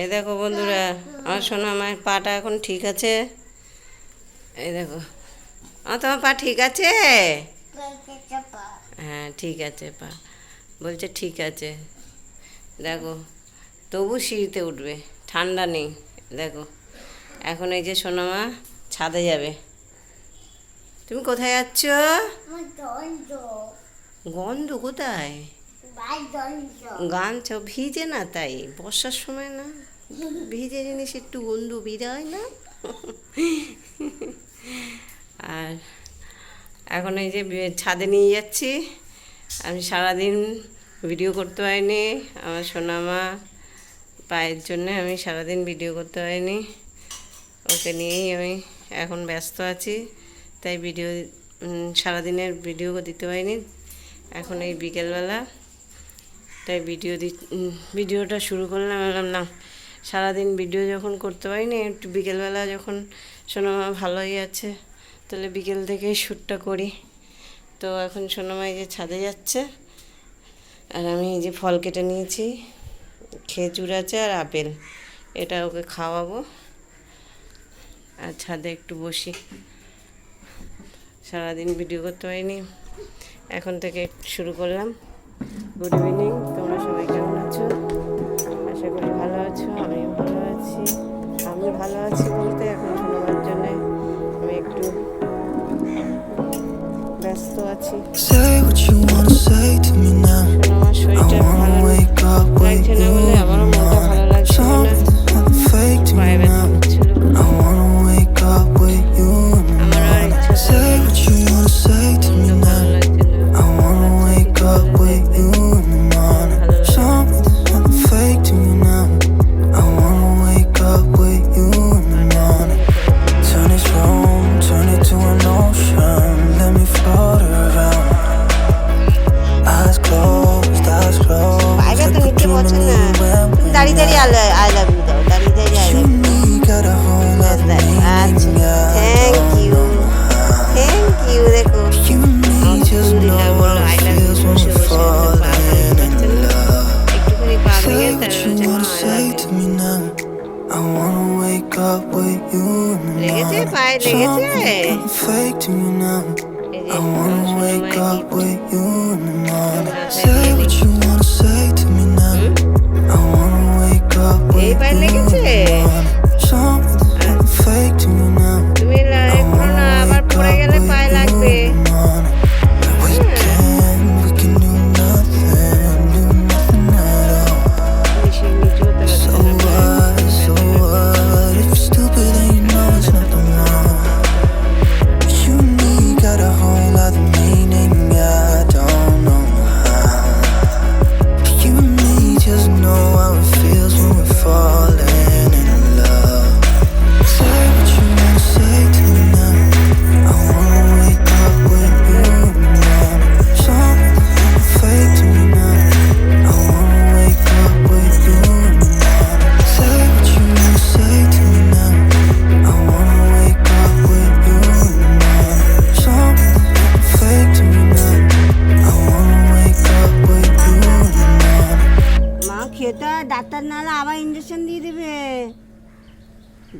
এই দেখো বন্ধুরা আমার শোনো আমার পাটা এখন ঠিক আছে। এই দেখো আমার তোমার পা ঠিক আছে? হ্যাঁ ঠিক আছে পা। বলছে ঠিক আছে। দেখো তবু সিঁড়িতে উঠবে ঠান্ডা নেই দেখো। এখন এই যে সোনামা ছাদে যাবে। তুমি কোথায় যাচ্ছ? গন্ধ কোথায়? গান ভিজে না তাই বর্ষার সময় না? ভিজে জিনিস একটু গন্ধ বেরোয় না? আর এখন এই যে ছাদে নিয়ে যাচ্ছি। আমি সারাদিন ভিডিও করতে পারিনি। আমার সোনামা পায়ের জন্য আমি সারাদিন ভিডিও করতে পারিনি। ওকে নিয়েই আমি এখন ব্যস্ত আছি। তাই ভিডিও সারাদিনের ভিডিও দিতে পারিনি। এখন এই বিকেলবেলা। তাই ভিডিও দি ভিডিওটা শুরু করলাম। বললাম না সারাদিন ভিডিও যখন করতে পারিনি, একটু বিকেলবেলা যখন সোনামা ভালোই আছে, তাহলে বিকেল থেকেই শ্যুটটা করি। তো এখন সোনামা এই যে ছাদে যাচ্ছে, আর আমি এই যে ফল কেটে নিয়েছি, খেজুর আছে আর আপেল, এটা ওকে খাওয়াবো। আর ছাদে একটু বসি। সারাদিন ভিডিও করতে পারিনি, এখন থেকে শুরু করলাম। গুড ইভিনিং তোমরা সবাই কেমন আছো? ভালো আছি বলতে এখন শোনাবার জন্য আমি একটু ব্যস্ত আছি। শোনাবার ভালো নয় লাগছে বলে?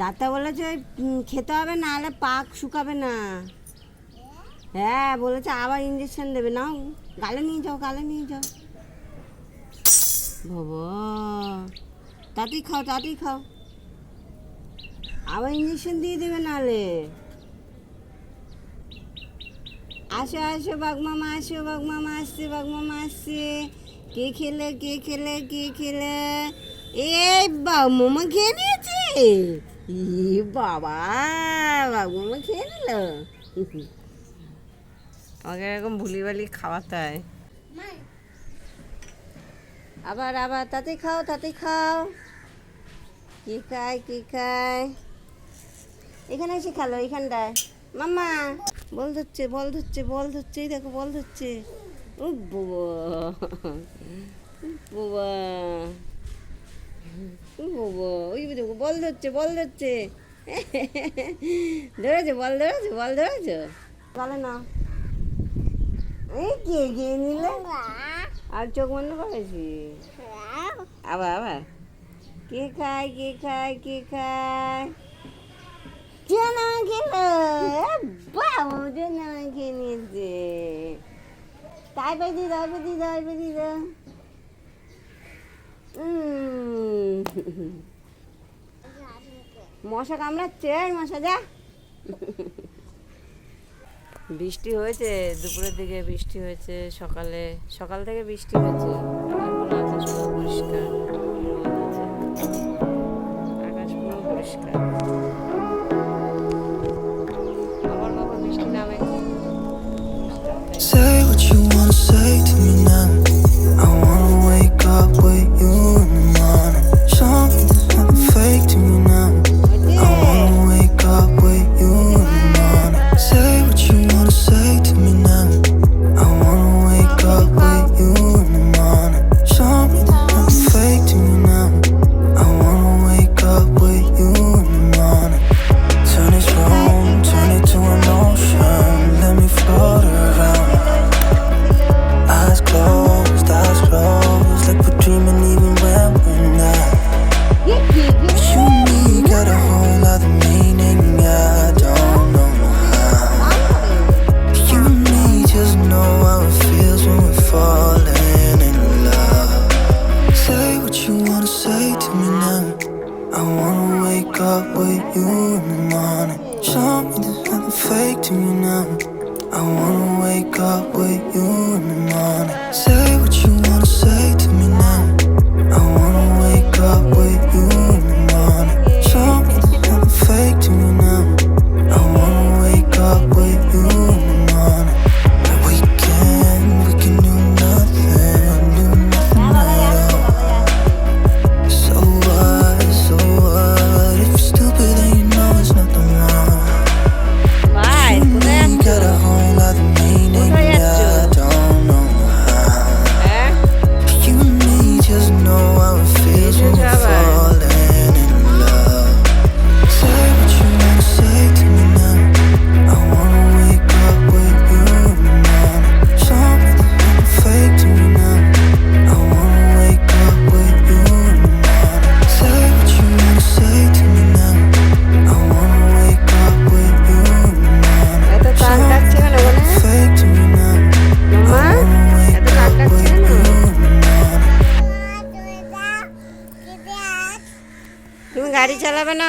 ডাক্তার বলেছে ওই খেতে হবে না হলে পাক শুকাবে না। হ্যাঁ বলেছে আবার ইঞ্জেকশন দেবে। নাও, গালে নিয়ে যাও, গালে নিয়ে যাও। বাবা তাতেই খাও তাতেই খাও। আবার ইঞ্জেকশন দিয়ে দেবে নাহলে। আসো আসো বাগমামা আসো বাগমামা আসছে বাগমামা আসছে। কে খেলে কে খেলে কে খেলে? এই বাগমামা খেয়ে নিয়েছে। ই বাবা বাগমামা খেয়ে নিল? আমাকে এরকম ভুলিবালি খাওয়াতে হয়। আবার আবার তাতে খাও তাতে খাও। কি খায় কি খায়? এখানে এসে খেলো এখানটায়। মাম্মা বল ধরছে বল ধরছে বল ধরছে এই দেখো বল ধরছে। ও বাবা বাবা। ওই দেখো বল ধরছে বল ধরছে। ধরেছে বল ধরেছে বল ধরেছে। বলে না। এই কে গিয়ে নিলে? আর চোখ বন্ধ করেছি। আবার আবার। কে খায় কে খায় কে খায়? চেনা খেলো? বাবু চেনা খেয়ে নিয়েছে? তাই পেয়ে দিদা পেয়ে দিদা পেয়ে দিদা মশা কামড়াচ্ছে মশা যা। বৃষ্টি হয়েছে, দুপুরের দিকে বৃষ্টি হয়েছে, সকালে, সকাল থেকে বৃষ্টি হয়েছে। পরিষ্কার।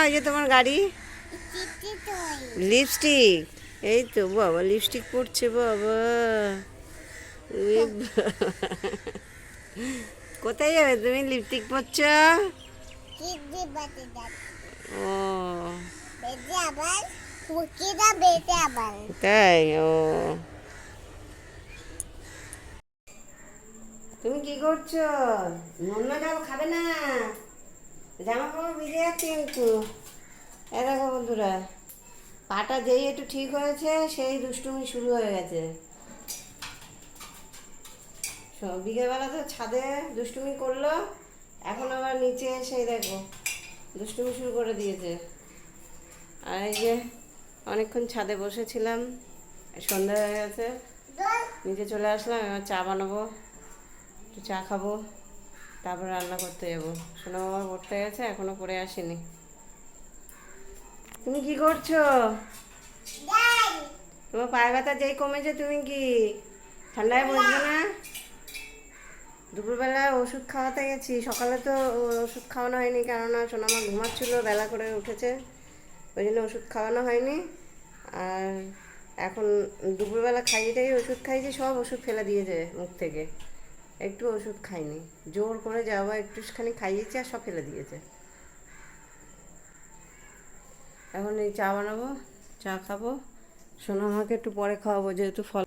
এই যে তোমার গাড়ি? লিপস্টিক। এই তো বাবা, লিপস্টিক পড়ছে বাবা। কোথায় যাবে তুমি? লিপস্টিক পড়ছ ও। তাই? ও। তুমি কি করছ? নোনা খাবে না? জামা কাপড় ভিজে যাচ্ছে কিন্তু। এ দেখো বন্ধুরা, পাটা যেই একটু ঠিক হয়েছে, সেই দুষ্টুমি শুরু হয়ে গেছে। বিকেলবেলা তো ছাদে দুষ্টুমি করল, এখন আবার নিচে এসে দেখো, দুষ্টুমি শুরু করে দিয়েছে। আর এই যে, অনেকক্ষণ ছাদে বসেছিলাম, সন্ধ্যা হয়ে গেছে, নিচে চলে আসলাম, এবার চা বানাবো, একটু চা খাব। তারপর রান্না করতে যাব। শোনো বাবার পড়তে গেছে, এখনও পড়ে আসিনি। তুমি কি করছ? তোমার পায়ে ব্যথা যেই কমেছে তুমি কি? ঠান্ডায় বসবে না? দুপুরবেলা ওষুধ খাওয়াতে গেছি, সকালে তো ওষুধ খাওয়ানো হয়নি, কেননা সোনামা ঘুমাচ্ছিল, বেলা করে উঠেছে। ওই জন্য ওষুধ খাওয়ানো হয়নি। আর এখন দুপুরবেলা খাইয়ে ওষুধ খাইয়েছি, সব ওষুধ ফেলে দিয়েছে মুখ থেকে। একটু ওষুধ খাইনি। জোর করে যাওয়া, একটুখানি খাইয়েছে আর সব ফেলে দিয়েছে। এখন এই চা বানাবো, চা খাব। সোনামাকে একটু পরে খাওয়াবো, যেহেতু ফল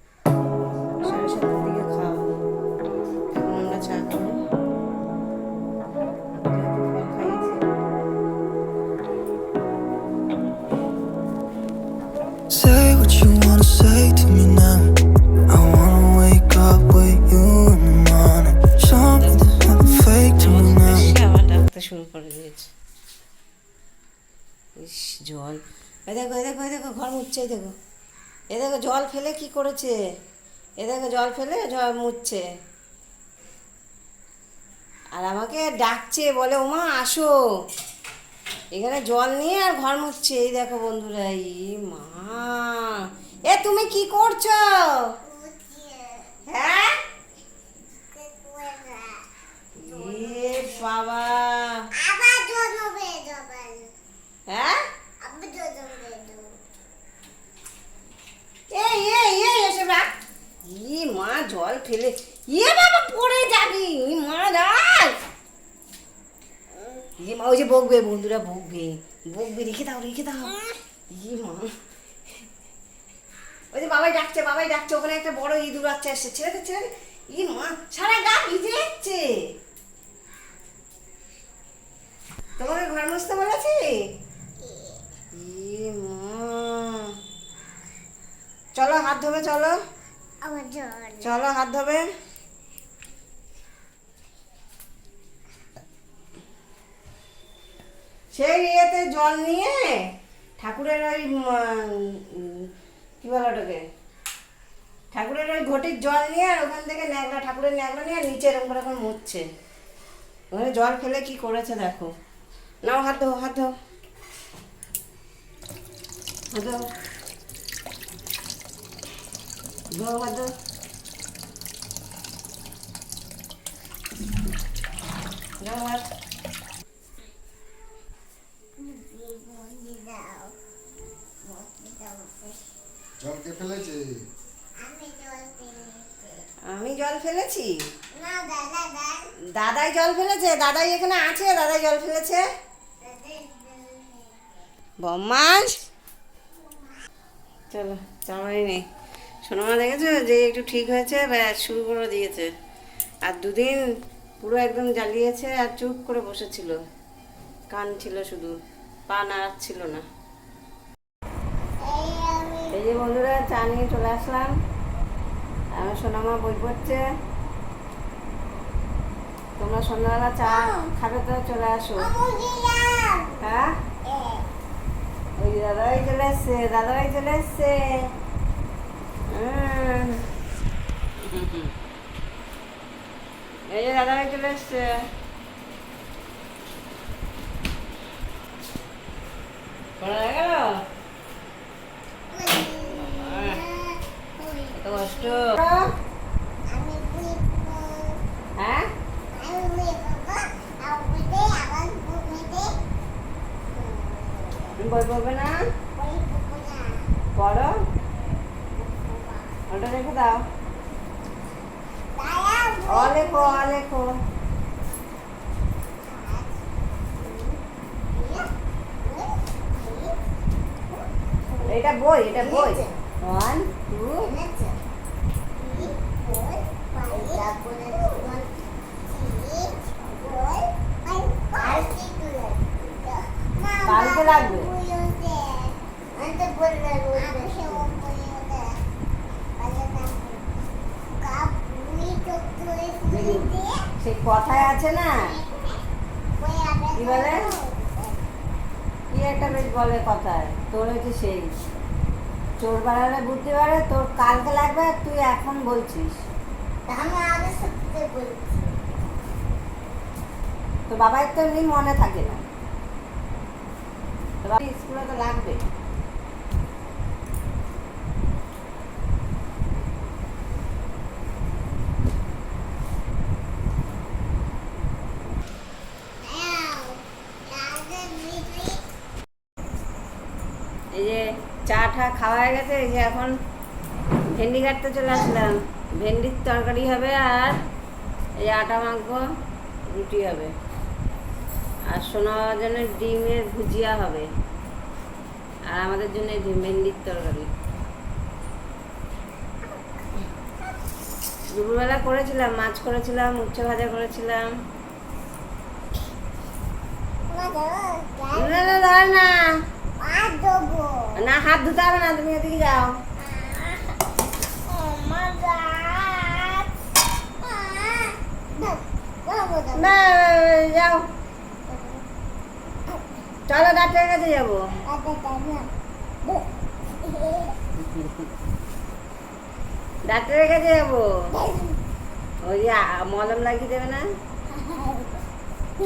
দেখো এ দেখো এ দেখো ঘর মুচ্ছে দেখো। এ দেখো জল ফেলে কি করেছে? এ দেখো জল ফেলে জল মুচ্ছে আর আমাকে ডাকছে বলে ওমা আসো। এখানে জল নিয়ে আর ঘর মুচ্ছে এই দেখো বন্ধুরা এই মা। এ তুমি কি করছ? হ্যাঁ? বাবা। আবার জল হবে হ্যাঁ? মা, জল ফেলে। ইয়ে বাবা, পড়ে যাবি। মা রাজ ই মা, ওই যে বকবে, বন্ধুরা, বকবে। বকবে, রেখে দাও রেখে দাও। ই মা। ওই যে বাবাই ডাকছে বাবাই ডাকছে। ওখানে একটা বড় ইঁদুর বাচ্চা এসছে। ছেড়ে দে, ছেড়ে ই মা, সারা গা ভিজে যাচ্ছে। তোমাকে ঘর মুছতে বলেছি? চলো হাত ধোবে চলো। চলো হাত ধোবে। সেই ইয়েতে জল নিয়ে ঠাকুরের ওই কি বলো ওটাকে? ঠাকুরের ওই ঘটির জল নিয়ে আর ওখান থেকে ন্যাগলা ঠাকুরের ন্যাগলা নিয়ে নিচে এরকম করে মুছছে। ওখানে জল ফেলে কি করেছে দেখো। নাও হাত ধো হাত ধো। হাত ধো ধো হাত ধো ধো হাত জল কে ফেলেছে। আমি জল ফেলেছি? না দাদা দাদা। দাদাই জল ফেলেছে? দাদাই এখানে আছে? দাদাই জল ফেলেছে। বম্মাস! চলো চামাই নেই। সোনামা দেখেছ যে একটু ঠিক হয়েছে ব্যাস শুরু করে দিয়েছে। আর দুদিন পুরো একদম জ্বালিয়েছে আর চুপ করে বসেছিল। কান ছিল শুধু পা নাড়াচ্ছিল না। এই যে বন্ধুরা চা নিয়ে চলে আসলাম। আমার সোনামা বই পড়ছে। তোমরা সন্ধ্যাবেলা চা খাবে তো চলে আসো। হ্যাঁ? ওই যে দাদাই চলে এসছে দাদাই চলে এসছে হুম। এই যে দাদাই চলে এসছে পড়া গেল এত কষ্ট হ্যাঁ আমি বাবা আমি আবার ঘুমিতে তুমি বই পড়বে না? পড়ো। ওটা রেখে দাও। অ লেখো অ লেখো এটা বই। এটা বই ওয়ান টু কালকে লাগবে। সে কথায় আছে না? কি বলে? কি একটা বেশ বলে কথায়? তোর হচ্ছে সেই। চোর বাড়ালে বুদ্ধি বাড়ে তোর কালকে লাগবে, তুই এখন বলছিস। তো বাবার তো এমনি মনে থাকে না। স্কুলে তো লাগবে। এই যে চা টা খাওয়া হয়ে গেছে যে এখন ভেন্ডি কাটতে চলে আসলাম। ভেন্ডির তরকারি হবে আর এই আটা মাখবো, রুটি হবে। আর সোনার জন্য ডিমের ভুজিয়া হবে। আর আমাদের জন্য এই ভেন্ডির তরকারি। দুপুরবেলা করেছিলাম, মাছ করেছিলাম, উচ্ছে ভাজা করেছিলাম। না হাত ধুতে হবে না, তুমি এদিকে যাও। যাও। চলো ডাক্তারের কাছে যাব। ডাক্তারের কাছে যাব। ওই যে মলম লাগিয়ে দেবে না?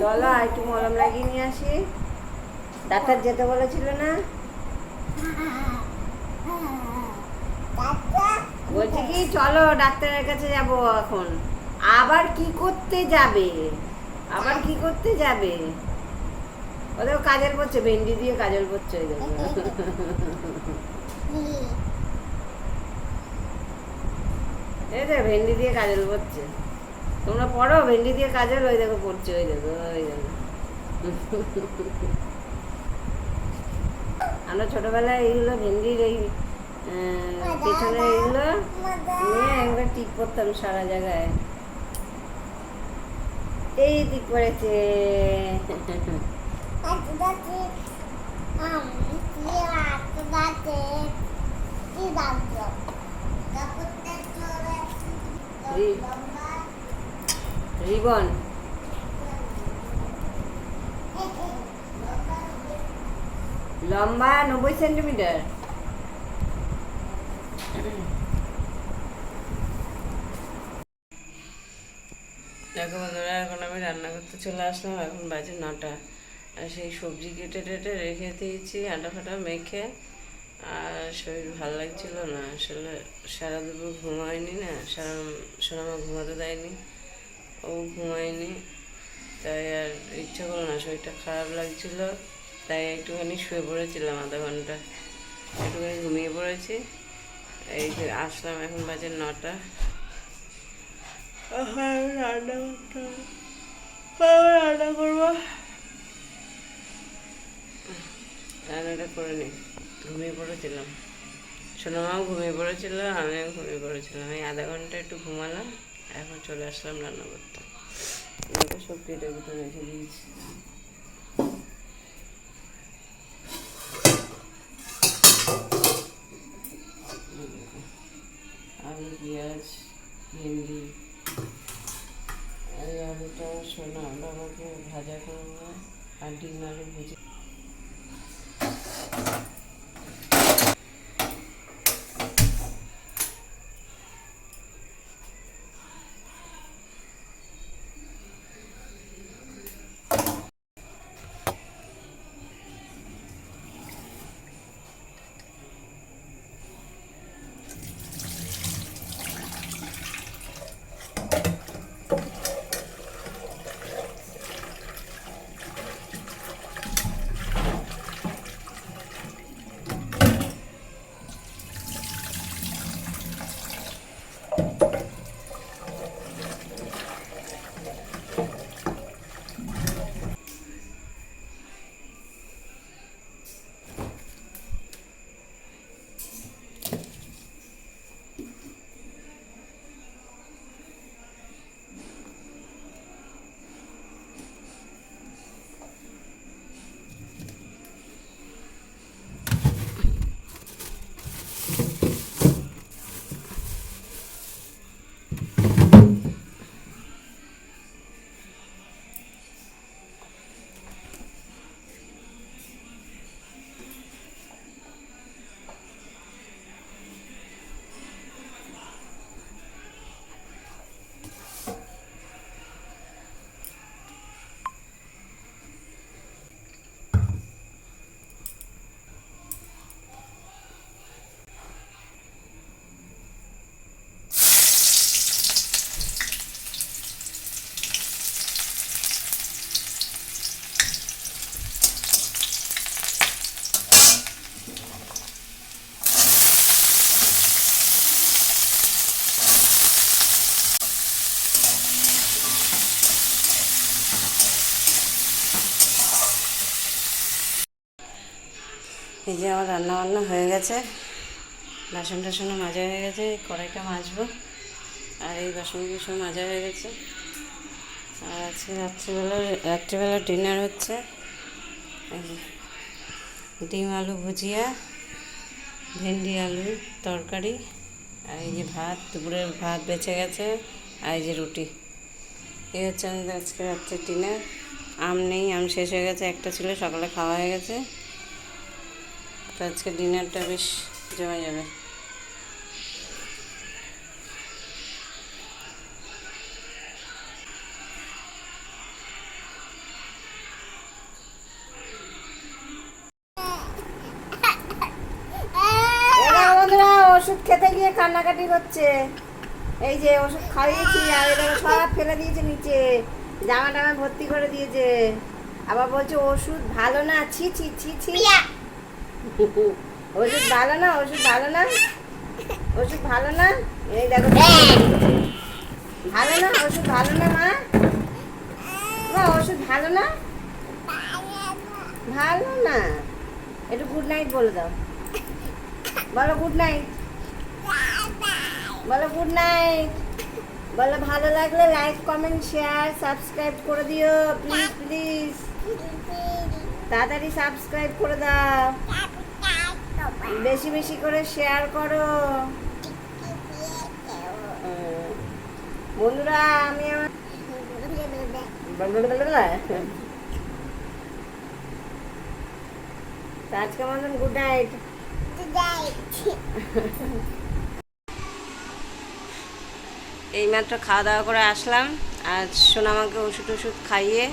চলো একটু মলম লাগিয়ে নিয়ে আসি। ডাক্তার যেতে বলেছিল না? বলছি কি, চলো ডাক্তারের কাছে যাব এখন। আবার কি করতে যাবে? আবার কি করতে যাবে? ওদের কাজল পড়ছে ভেন্ডি দিয়ে কাজল পড়ছে ওই দেখো। এই দেখো ভেন্ডি দিয়ে কাজল পড়ছে তোমরা পড়ো, ভেন্ডি দিয়ে কাজল ওই দেখো পড়ছে, ওই দেখো ওই দেখো। আমরা ছোটবেলায় এইগুলো ভেন্ডির এই পেছনে এইগুলো নিয়ে একবার টিপ করতাম সারা জায়গায়। এই টিপ পড়েছে। রিবন। লম্বা নব্বই সেন্টিমিটার। দেখো বন্ধুরা, এখন আমি রান্না করতে চলে আসলাম, এখন বাজে নটা। আর সেই সবজি কেটে টেটে রেখে দিয়েছি আটা ফাটা মেখে। আর শরীর ভালো লাগছিল না, আসলে সারা দুপুর ঘুমায়নি না, সারা সোনামা ঘুমাতে দেয়নি, ও ঘুমায়নি। তাই আর ইচ্ছা করল না, শরীরটা খারাপ লাগছিল, তাই একটুখানি শুয়ে পড়েছিলাম আধা ঘণ্টা। একটুখানি ঘুমিয়ে পড়েছি, এই যে আসলাম এখন বাজে নটা। রান্না করতে রান্না করব। রান্নাটা করে নি। ঘুমিয়ে পড়েছিলাম। সোনামাও ঘুমিয়ে পড়েছিল, আমিও ঘুমিয়ে পড়েছিলাম। এই আধা ঘণ্টা একটু ঘুমালাম, এখন চলে আসলাম রান্না করতে দেখো সব কেটে কুটে রেখে দিয়েছি। আলু, পেঁয়াজ, ভেন্ডি, এই আলুটা সোনা বাবাকে ভাজা করব। আর ডিম আলু ভেজে যে আমার রান্না বান্না হয়ে গেছে। বাসন টাসনও মাজা হয়ে গেছে, কড়াইটা মাজবো। আর এই বাসনগুলো সব মাজা হয়ে গেছে। আর আজকে রাত্রিবেলা রাত্রিবেলা ডিনার হচ্ছে। ডিম, আলু ভুজিয়া, ভেন্ডি আলু তরকারি, আর এই যে ভাত, দুপুরের ভাত বেঁচে গেছে, আর এই যে রুটি। এই হচ্ছে আমাদের আজকে রাত্রে ডিনার আম নেই, আম শেষ হয়ে গেছে, একটা ছিল, সকালে খাওয়া হয়ে গেছে। আজকে ডিনারটা বেশ জমে যাবে। ওষুধ খেতে গিয়ে কান্নাকাটি করছে এই যে ওষুধ খাইয়েছি, আর এটা সব ফেলে দিয়েছে নিচে। জামা টামা ভর্তি করে দিয়েছে। আবার বলছে, ওষুধ ভালো না? ছি ছি ছি ছি। ওষুধ ভালো না, ওষুধ ভালো না? ওষুধ ভালো না? এই দেখো। ভালো না, ওষুধ ভালো না, মা? মা, ওষুধ ভালো না? ভালো না। একটু গুড নাইট বলে দাও। বলো গুড নাইট বলো গুড নাইট বলো ভালো লাগলে লাইক কমেন্ট শেয়ার সাবস্ক্রাইব করে দিও। প্লিজ প্লিজ তাড়াতাড়ি সাবস্ক্রাইব করে দাও। বেশি বেশি করে শেয়ার করো। বন্ধুরা, আমি আজকে গুড নাইট এইমাত্র খাওয়া দাওয়া করে আসলাম। আর সোনামাকে ওষুধ ওষুধ খাইয়ে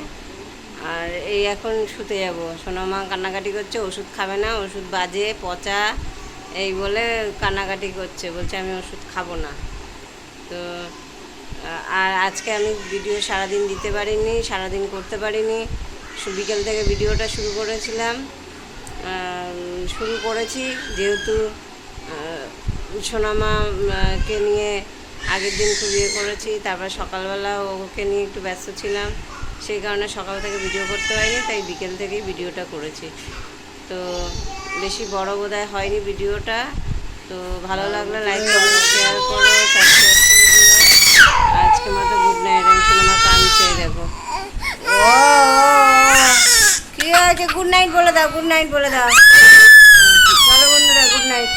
আর এই এখন শুতে যাব। সোনামা কান্নাকাটি করছে ওষুধ খাবে না ওষুধ বাজে পচা এই বলে কান্নাকাটি করছে বলছে আমি ওষুধ খাব না। তো আর আজকে আমি ভিডিও সারাদিন দিতে পারিনি সারাদিন করতে পারিনি। বিকেল থেকে ভিডিওটা শুরু করেছিলাম। শুরু করেছি যেহেতু আহ, সোনামা উম, কে নিয়ে আগের দিন খুব ইয়ে করেছি তারপর সকালবেলা ওকে নিয়ে একটু ব্যস্ত ছিলাম। সেই কারণে সকাল থেকে ভিডিও করতে হয়নি, তাই বিকেল থেকেই ভিডিওটা করেছি। তো বেশি বড় বোধহয় হয়নি ভিডিওটা। তো ভালো লাগলে লাইক কমেন্ট শেয়ার করো আজকে মতো গুড নাইট আমি সিনেমা চেয়ে দেখো। কি হয়েছে? গুড নাইট বলে দাও গুড নাইট বলে দাও। চলো বন্ধুরা গুড নাইট